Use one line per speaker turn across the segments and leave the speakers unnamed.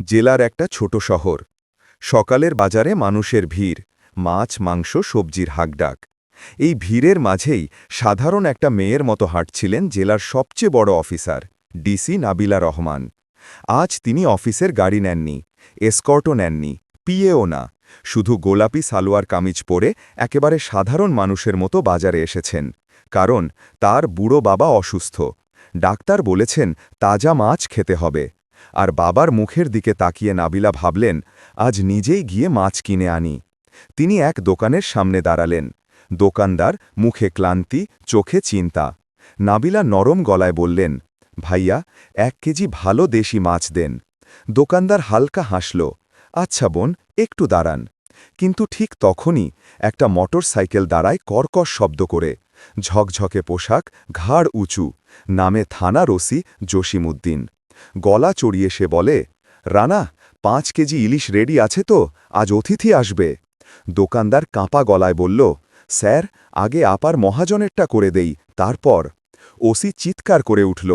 জেলার একটা ছোট শহর। সকালের বাজারে মানুষের ভিড়, মাছ, মাংস, সবজির হাকডাক। এই ভিড়ের মাঝেই সাধারণ একটা মেয়ের মতো হাঁটছিলেন জেলার সবচেয়ে বড় অফিসার, ডিসি নাবিলা রহমান। আজ তিনি অফিসের গাড়ি নেননি, এসকর্টও নেননি, পিএও না। শুধু গোলাপি সালোয়ার কামিজ পরে একেবারে সাধারণ মানুষের মতো বাজারে এসেছেন। কারণ তার বুড়ো বাবা অসুস্থ। ডাক্তার বলেছেন, তাজা মাছ খেতে হবে। আর বাবার মুখের দিকে তাকিয়ে নাবিলা ভাবলেন, আজ নিজেই গিয়ে মাছ কিনে আনি। তিনি এক দোকানের সামনে দাঁড়ালেন। দোকানদার মুখে ক্লান্তি, চোখে চিন্তা। নাবিলা নরম গলায় বললেন, ভাইয়া, এক কেজি ভালো দেশি মাছ দেন। দোকানদার হালকা হাসল আচ্ছা বোন, একটু দাঁড়ান। কিন্তু ঠিক তখনই একটা মোটর সাইকেল দাঁড়ায় কর্কশ শব্দ করে। ঝকঝকে পোশাক, ঘাড় উঁচু। নামে থানা রসি জসিমুদ্দিন গলা চড়িয়ে সে বলে, রানা, পাঁচ কেজি ইলিশ রেডি আছে তো, আজ অতিথি আসবে। দোকানদার কাঁপা গলায় বলল, স্যার, আগে আপার মহাজনেরটা করে দেই, তারপর। ওসি চিৎকার করে উঠল,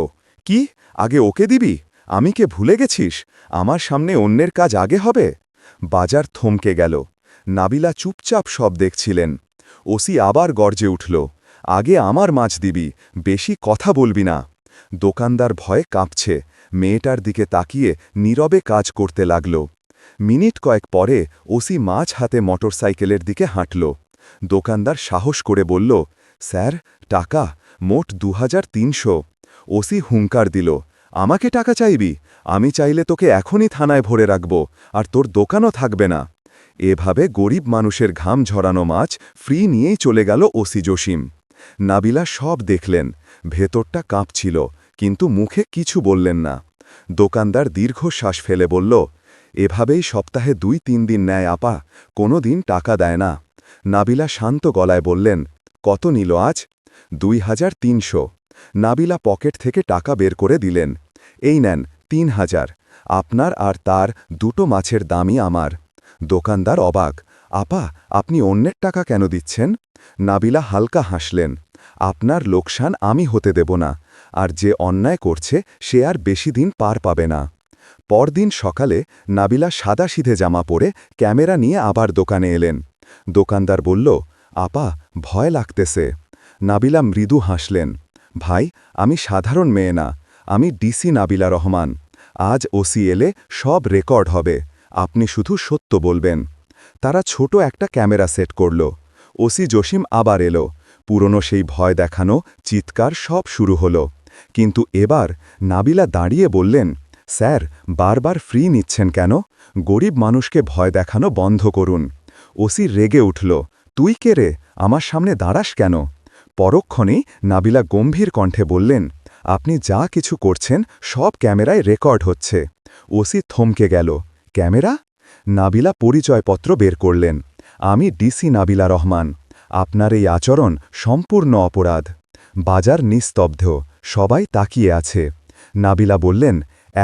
কি, আগে ওকে দিবি? আমি কে ভুলে গেছিস? আমার সামনে অন্যের কাজ আগে হবে? বাজার থমকে গেল, নাবিলা চুপচাপ সব দেখছিলেন। ওসি আবার গর্জে উঠল, আগে আমার মাছ দিবি, বেশি কথা বলবি না। দোকানদার ভয়ে কাঁপছে মেয়েটার দিকে তাকিয়ে নীরবে কাজ করতে লাগল। মিনিট কয়েক পরে ওসি মাছ হাতে মোটরসাইকেলের দিকে হাঁটল। দোকানদার সাহস করে বলল, স্যার, টাকা, মোট দু হাজার তিনশো। ওসি হুঙ্কার দিল, আমাকে টাকা চাইবি? আমি চাইলে তোকে এখনই থানায় ভরে রাখব, আর তোর দোকানও থাকবে না। এভাবে গরিব মানুষের ঘাম ঝরানো মাছ ফ্রি নিয়েই চলে গেল ওসি জসিম। নাবিলা সব দেখলেন, ভেতরটা কাঁপছিল কিন্তু মুখে কিছু বললেন না। দোকানদার দীর্ঘশ্বাস ফেলে বলল, এভাবেই সপ্তাহে দুই তিন দিন নেয় আপা, কোনো দিন টাকা দেয় না। নাবিলা শান্ত গলায় বললেন, কত নিল আজ? দুই হাজার তিনশো। নাবিলা পকেট থেকে টাকা বের করে দিলেন, এই নেন, তিন হাজার। আপনার আর তার দুটো মাছের দামই আমার। দোকানদার অবাক, আপা, আপনি অন্যের টাকা কেন দিচ্ছেন? নাবিলা হালকা হাসলেন আপনার লোকসান আমি হতে দেব না, আর যে অন্যায় করছে সে আর বেশি দিন পার পাবে না। পরদিন সকালে নাবিলা সাদা সিধে জামা পরে ক্যামেরা নিয়ে আবার দোকানে এলেন। দোকানদার বলল, আপা, ভয় লাগতেছে। নাবিলা মৃদু হাসলেন, ভাই, আমি সাধারণ মেয়ে না, আমি ডিসি নাবিলা রহমান। আজ ওসি এলে সব রেকর্ড হবে, আপনি শুধু সত্য বলবেন। তারা ছোট একটা ক্যামেরা সেট করল। ওসি জসিম আবার এলো পুরনো সেই ভয় দেখানো চিৎকার সব শুরু হলো। কিন্তু এবার নাবিলা দাঁড়িয়ে বললেন, স্যার, বারবার ফ্রি নিচ্ছেন কেন? গরিব মানুষকে ভয় দেখানো বন্ধ করুন। ওসি রেগে উঠল, তুই কে রে? আমার সামনে দাঁড়াস কেন? পরক্ষণেই নাবিলা গম্ভীর কণ্ঠে বললেন, আপনি যা কিছু করছেন সব ক্যামেরায় রেকর্ড হচ্ছে। ওসি থমকে গেল, ক্যামেরা? নাবিলা পরিচয়পত্র বের করলেন, আমি ডিসি নাবিলা রহমান। আপনার এই আচরণ সম্পূর্ণ অপরাধ। বাজার নিস্তব্ধ, সবাই তাকিয়ে আছে। নাবিলা বললেন,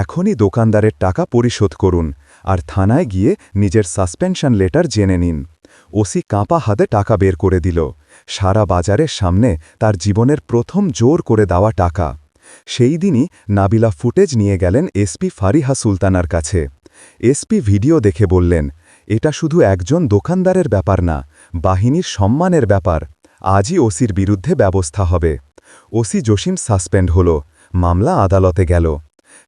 এখনই দোকানদারের টাকা পরিশোধ করুন, আর থানায় গিয়ে নিজের সাসপেনশন লেটার জেনে নিন। ওসি কাঁপা হাতে টাকা বের করে দিল। সারা বাজারের সামনে তার জীবনের প্রথম জোর করে দেওয়া টাকা। সেই দিনই নাবিলা ফুটেজ নিয়ে গেলেন এসপি ফারিহা সুলতানার কাছে। এসপি ভিডিও দেখে বললেন, এটা শুধু একজন দোকানদারের ব্যাপার না বাহিনীর সম্মানের ব্যাপার, আজই ওসির বিরুদ্ধে ব্যবস্থা হবে। ওসি জসিম সাসপেন্ড হল, মামলা আদালতে গেল।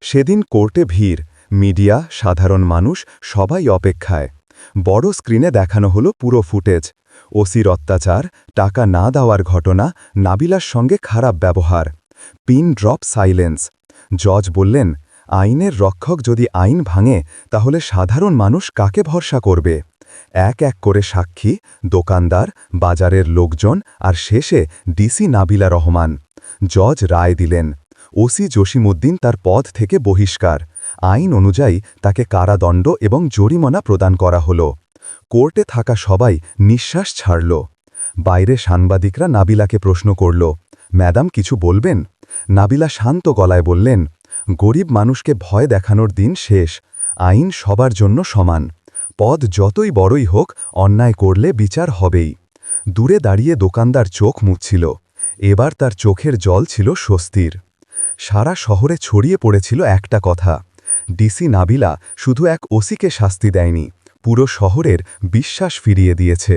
সেদিন কোর্টে ভিড়, মিডিয়া, সাধারণ মানুষ, সবাই অপেক্ষায়। বড় স্ক্রিনে দেখানো হলো পুরো ফুটেজ। ওসির অত্যাচার, টাকা না দেওয়ার ঘটনা, নাবিলার সঙ্গে খারাপ ব্যবহার। Pin drop silence. জজ বললেন, আইনের রক্ষক যদি আইন ভাঙে, তাহলে সাধারণ মানুষ কাকে ভরসা করবে? এক এক করে সাক্ষী, দোকানদার, বাজারের লোকজন আর শেষে ডিসি নাবিলা রহমান। জজ রায় দিলেন, ওসি জসিমুদ্দিন তার পদ থেকে বহিষ্কার। আইন অনুযায়ী তাকে কারাদণ্ড এবং জরিমানা প্রদান করা হল। কোর্টে থাকা সবাই নিঃশ্বাস ছাড়ল। বাইরে সাংবাদিকরা নাবিলাকে প্রশ্ন করল, ম্যাডাম, কিছু বলবেন? নাবিলা শান্ত গলায় বললেন, গরিব মানুষকে ভয় দেখানোর দিন শেষ। আইন সবার জন্য সমান। পদ যতই বড়ই হোক অন্যায় করলে বিচার হবেই। দূরে দাঁড়িয়ে দোকানদার চোখ মুছছিল। এবার তার চোখের জল ছিল স্বস্তির। সারা শহরে ছড়িয়ে পড়েছিল একটা কথা। ডিসি নাবিলা শুধু এক ওসিকে শাস্তি দেয়নি, পুরো শহরের বিশ্বাস ফিরিয়ে দিয়েছে।